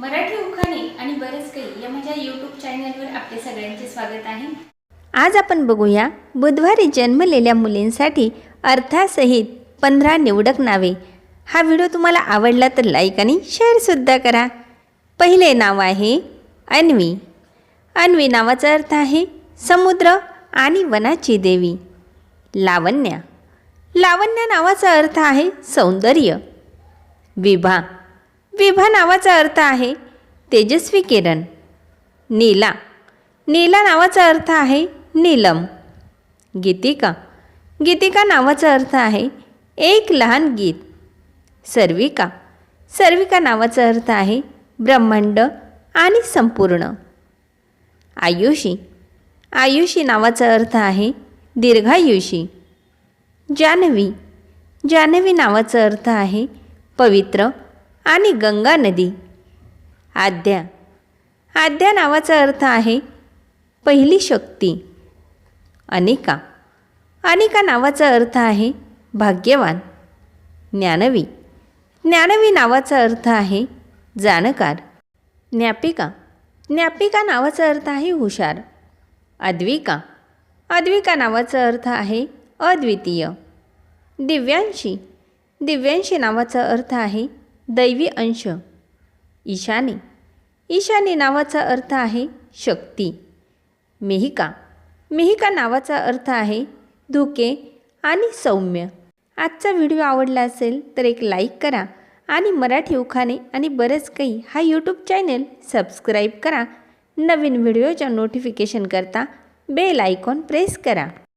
मराठी उखाणे आणि बरेच काही या माझ्या यूट्यूब चॅनलवर आपले सगळ्यांचे स्वागत आहे. आज आपण बघूया बुधवारी जन्मलेल्या मुलींसाठी अर्थासहित पंधरा निवडक नावे. हा व्हिडिओ तुम्हाला आवडला तर लाईक आणि शेअरसुद्धा करा. पहिले नाव आहे अन्वी. अन्वी नावाचा अर्थ आहे समुद्र आणि वनाची देवी. लावण्या. लावण्या नावाचा अर्थ आहे सौंदर्य. विभा विभा नावाचा अर्थ आहे तेजस्वी किरण. नीला. नीला नावाचा अर्थ आहे नीलम. गीतिका. गीतिका नावाचा अर्थ आहे एक लहान गीत. सर्विका. सर्विका नावाचा अर्थ आहे ब्रह्मांड आणि संपूर्ण. आयुषी. आयुषी नावाचा अर्थ आहे दीर्घायुषी. जानवी. जानवी नावाचा अर्थ आहे पवित्र आणि गंगा नदी. आद्या. आद्या नावाचा अर्थ आहे पहिली शक्ती. अनिका. अनिका नावाचा अर्थ आहे भाग्यवान. ज्ञानवी. ज्ञानवी नावाचा अर्थ आहे जाणकार. ज्ञापिका. ज्ञापिका नावाचा अर्थ आहे हुशार. अद्विका. अद्विका नावाचा अर्थ आहे अद्वितीय. दिव्यांशी. दिव्यांशी नावाचा अर्थ आहे दैवी अंश. ईशानी. ईशानी नावाचा अर्थ आहे शक्ती. मेहिका. मेहिका नावाचा अर्थ आहे धुके आणि सौम्य. आजचा व्हिडिओ आवडला असेल तर एक लाईक करा आणि मराठी उखाणे आणि बरंच काही हा यूट्यूब चॅनल सबस्क्राईब करा. नवीन व्हिडिओच्या नोटिफिकेशन करता बेल आयकॉन प्रेस करा.